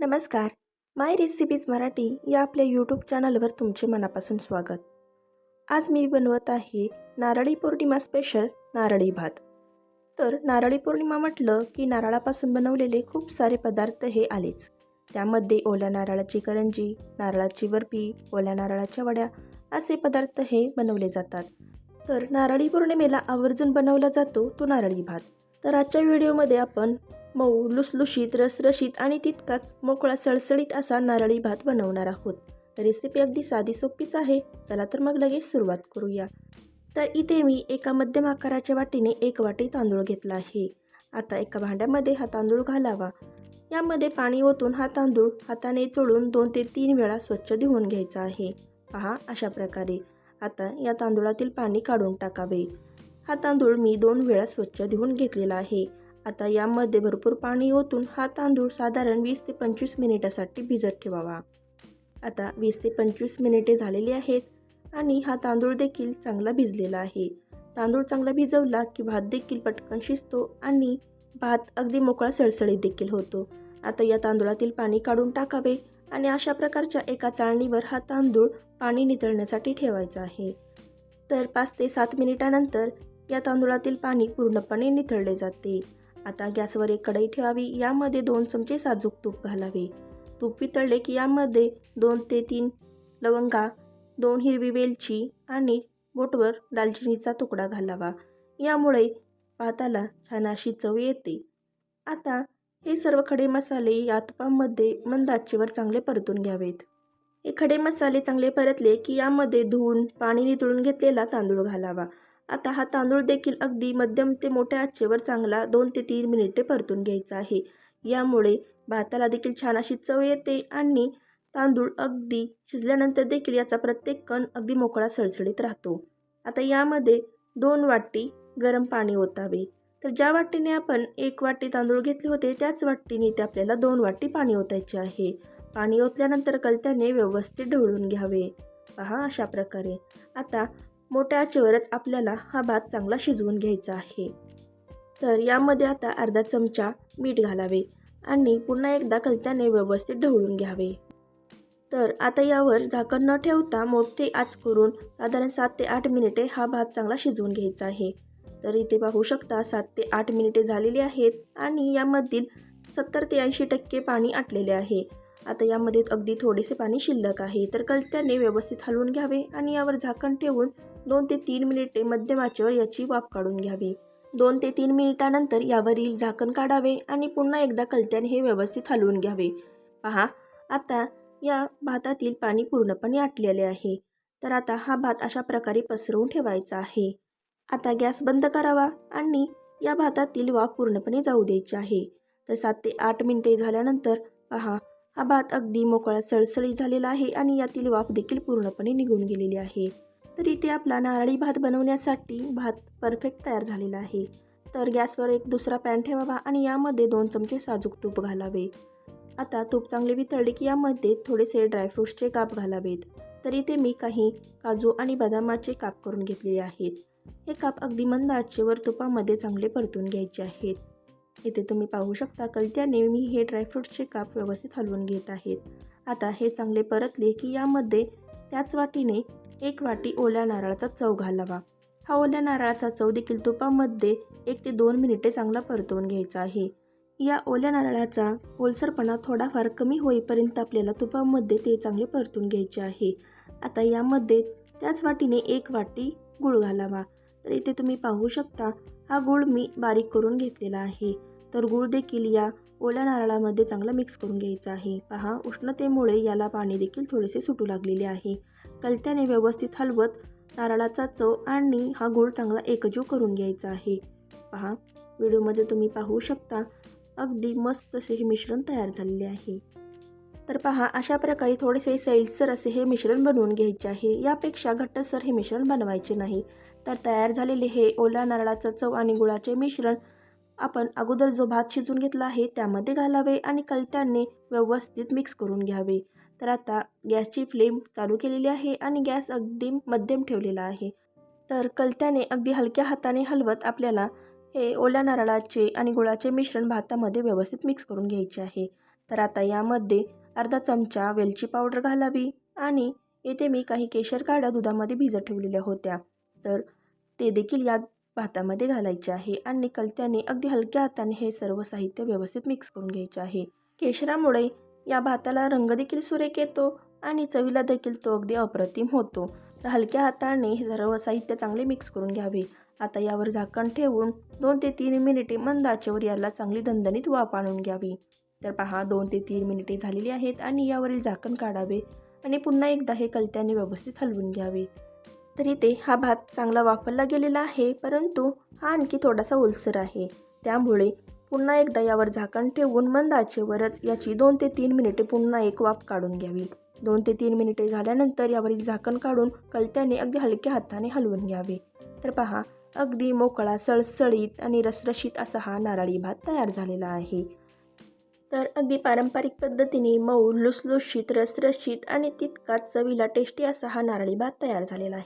नमस्कार. माय रेसिपीज मराठी या आपल्या यूट्यूब चॅनलवर तुमचे मनापासून स्वागत. आज मी बनवत आहे नारळी पौर्णिमा स्पेशल नारळी भात. तर नारळी पौर्णिमा म्हटलं की नारळापासून बनवलेले खूप सारे पदार्थ हे आलेच. त्यामध्ये ओल्या नारळाची करंजी नारळाची बर्फी ओल्या नारळाच्या वड्या असे पदार्थ हे बनवले जातात. तर नारळी पौर्णिमेला आवर्जून बनवला जातो तो नारळी भात. तर आजच्या व्हिडिओमध्ये आपण मऊ लुसलुशीत रसरशीत आणि तितकाच मोकळा सळसळीत असा नारळी भात बनवणार आहोत. रेसिपी अगदी साधी सोपीच आहे. चला तर मग लगेच सुरुवात करूया. तर इथे मी एका मध्यम आकाराच्या वाटीने एक वाटी तांदूळ घेतला आहे. आता एका भांड्यामध्ये हा तांदूळ घालावा. यामध्ये पाणी ओतून हा तांदूळ हाताने चोळून दोन ते तीन वेळा स्वच्छ धुवून घ्यायचा आहे. पहा अशा प्रकारे. आता या तांदूळातील पाणी काढून टाकावे. हा तांदूळ मी दोन वेळा स्वच्छ धुवून घेतलेला आहे. आता यामध्ये भरपूर पाणी ओतून हा तांदूळ साधारण वीस ते पंचवीस मिनिटासाठी भिजत ठेवावा. आता वीस ते पंचवीस मिनिटे झालेली आहेत आणि हा तांदूळ देखील चांगला भिजलेला आहे. तांदूळ चांगला भिजवला की भात देखील पटकन शिजतो आणि भात अगदी मोकळा सळसळीत देखील होतो. आता या तांदूळातील पाणी काढून टाकावे आणि अशा प्रकारच्या एका चाळणीवर हा तांदूळ पाणी नितळण्यासाठी ठेवायचा आहे. तर पाच ते सात मिनिटानंतर या तांदूळातील पाणी पूर्णपणे निथळले जाते. आता गॅसवर एक कढई ठेवावी यामध्ये दोन चमचे साजूक तूप घालावे. तूप पितळले की यामध्ये दोन ते तीन लवंगा दोन हिरवी वेलची आणि बोटवर दालचिनीचा तुकडा घालावा. यामुळे भाताला छान अशी चव येते. आता हे सर्व खडे मसाले या तुपामध्ये मंद आचेवर चांगले परतून घ्यावेत. हे खडे मसाले चांगले परतले की यामध्ये धुवून पाणी नितळून घेतलेला तांदूळ घालावा. आता हा तांदूळ देखील अगदी मध्यम ते मोठ्या आचेवर चांगला दोन ते तीन मिनिटे परतून घ्यायचा आहे. यामुळे भाताला देखील छान अशी चव येते आणि तांदूळ अगदी शिजल्यानंतर देखील याचा प्रत्येक कण अगदी मोकळा सळसळीत राहतो. आता यामध्ये दोन वाटी गरम पाणी ओतावे. तर ज्या वाटीने आपण एक वाटी तांदूळ घेतले होते त्याच वाटीने ते आपल्याला दोन वाटी पाणी ओतायचे आहे. पाणी ओतल्यानंतर कलत्याने व्यवस्थित ढवळून घ्यावे. पहा अशा प्रकारे. आता मोठ्या आचेवरच आपल्याला हा भात चांगला शिजवून घ्यायचा आहे. तर यामध्ये आता अर्धा चमचा मीठ घालावे आणि पुन्हा एकदा कलत्याने व्यवस्थित ढवळून घ्यावे. तर आता यावर झाकण न ठेवता मोठे आच करून साधारण सात ते आठ मिनिटे हा भात चांगला शिजवून घ्यायचा आहे. तर इथे पाहू शकता सात ते आठ मिनिटे झालेली आहेत आणि यामधील सत्तर ते ऐंशी टक्के पाणी आटलेले आहे. आता यामध्ये अगदी थोडेसे पाणी शिल्लक आहे. तर कलत्याने व्यवस्थित हलवून घ्यावे आणि यावर झाकण ठेवून दोन ते तीन मिनिटे मध्यम आचेवर याची वाफ काढून घ्यावी. दोन ते तीन मिनिटानंतर यावरील झाकण काढावे आणि पुन्हा एकदा कलत्याने हे व्यवस्थित हलवून घ्यावे. पहा आता या भातातील पाणी पूर्णपणे आटलेले आहे. तर आता हा भात अशा प्रकारे पसरवून ठेवायचा आहे. आता गॅस बंद करावा आणि या भातातील वाफ पूर्णपणे जाऊ द्यायची आहे. तर सात ते आठ मिनिटे झाल्यानंतर पहा हा भात अगदी मोकळा सळसळी झालेला आहे आणि यातील वाफ देखील पूर्णपणे निघून गेलेली आहे. तर इथे आपला नारळी भात बनवण्यासाठी भात परफेक्ट तयार झालेला आहे. तर गॅसवर एक दुसरा पॅन ठेवावा आणि यामध्ये दोन चमचे साजूक तूप घालावे. आता तूप चांगले वितळले की यामध्ये थोडेसे ड्रायफ्रूट्सचे काप घालावेत. तर इथे मी काही काजू आणि बदामाचे काप करून घेतलेले आहेत. हे काप अगदी मंद आचेवर तुपामध्ये चांगले परतून घ्यायचे आहेत. इथे तुम्ही पाहू शकता कलत्याने मी हे ड्रायफ्रूट्सचे काप व्यवस्थित हलवून घेत आहेत. आता हे चांगले परतले की यामध्ये त्याच वाटीने एक वाटी ओल्या नारळाचा चव घालावा. हा ओल्या नारळाचा चव देखील तुपामध्ये एक ते दोन मिनिटे चांगला परतवून घ्यायचा आहे. या ओल्या नारळाचा ओलसरपणा थोडाफार कमी होईपर्यंत आपल्याला तुपामध्ये ते चांगले परतून घ्यायचे आहे. आता यामध्ये त्याच वाटीने एक वाटी गूळ घालावा. तर इथे तुम्ही पाहू शकता हा गूळ मी बारीक करून घेतलेला आहे. तर गूळ देखील या ओल्या नारळामध्ये चांगला मिक्स करून घ्यायचा आहे. पहा उष्णतेमुळे याला पाणी देखील थोडेसे सुटू लागलेले आहे. कलत्याने व्यवस्थित हलवत नारळाचा चव आणि हा गूळ चांगला एकजीव करून घ्यायचा आहे. पहा व्हिडिओमध्ये तुम्ही पाहू शकता अगदी मस्त असे हे मिश्रण तयार झालेले आहे. तर पहा अशा प्रकारे थोडेसे सैलसर असे हे मिश्रण बनवून घ्यायचे आहे. यापेक्षा घट्टसर हे मिश्रण बनवायचे नाही. तर तयार झालेले हे ओला नारळाचं चव आणि गुळाचे मिश्रण आपण अगोदर जो भात शिजून घेतला आहे त्यामध्ये घालावे आणि कलत्याने व्यवस्थित मिक्स करून घ्यावे. तर आता गॅसची फ्लेम चालू केलेली आहे आणि गॅस अगदी मध्यम ठेवलेला आहे. तर कलत्याने अगदी हलक्या हाताने हलवत आपल्याला हे ओल्या नारळाचे आणि गुळाचे मिश्रण भातामध्ये व्यवस्थित मिक्स करून घ्यायचे आहे. तर आता यामध्ये अर्धा चमचा वेलची पावडर घालावी आणि येथे मी काही केशर काड्या दुधामध्ये भिजत ठेवलेल्या होत्या. तर ते देखील या भातामध्ये घालायचे आहे आणि कलत्याने अगदी हलक्या हाताने हे सर्व साहित्य व्यवस्थित मिक्स करून घ्यायचे आहे. केशरामुळे या भाताला रंग देखील सुरेख येतो आणि चवीला देखील तो अगदी अप्रतिम होतो. तर हलक्या हाताने हे सर्व साहित्य चांगले मिक्स करून घ्यावे. आता यावर झाकण ठेवून दोन ते तीन मिनिटे मंद आचेवर याला चांगली दणदणीत वाफ आणून घ्यावी. तर पहा दोन ते तीन मिनिटे झालेली आहेत आणि यावरील झाकण काढावे आणि पुन्हा एकदा हे कलत्याने व्यवस्थित हलवून घ्यावे. तर इथे हा भात चांगला वापरला गेलेला आहे परंतु हा आणखी थोडासा ओलसर आहे. त्यामुळे पुन्हा एकदा यावर झाकण ठेवून मंद आचेवरच याची दोन ते तीन मिनिटे पुन्हा एक वाफ काढून घ्यावी. दोन ते तीन मिनिटे झाल्यानंतर यावरील झाकण काढून कलत्याने अगदी हलक्या हाताने हलवून घ्यावे. तर पहा अगदी मोकळा सळसळीत आणि रसरशीत असा हा नारळी भात तयार झालेला आहे. तर अगदी पारंपरिक पद्धतीने मऊ लुसलुशीत रसरशीत आणि तितकाच चवीला टेस्टी असा हा नारळी भात तयार झालेला आहे.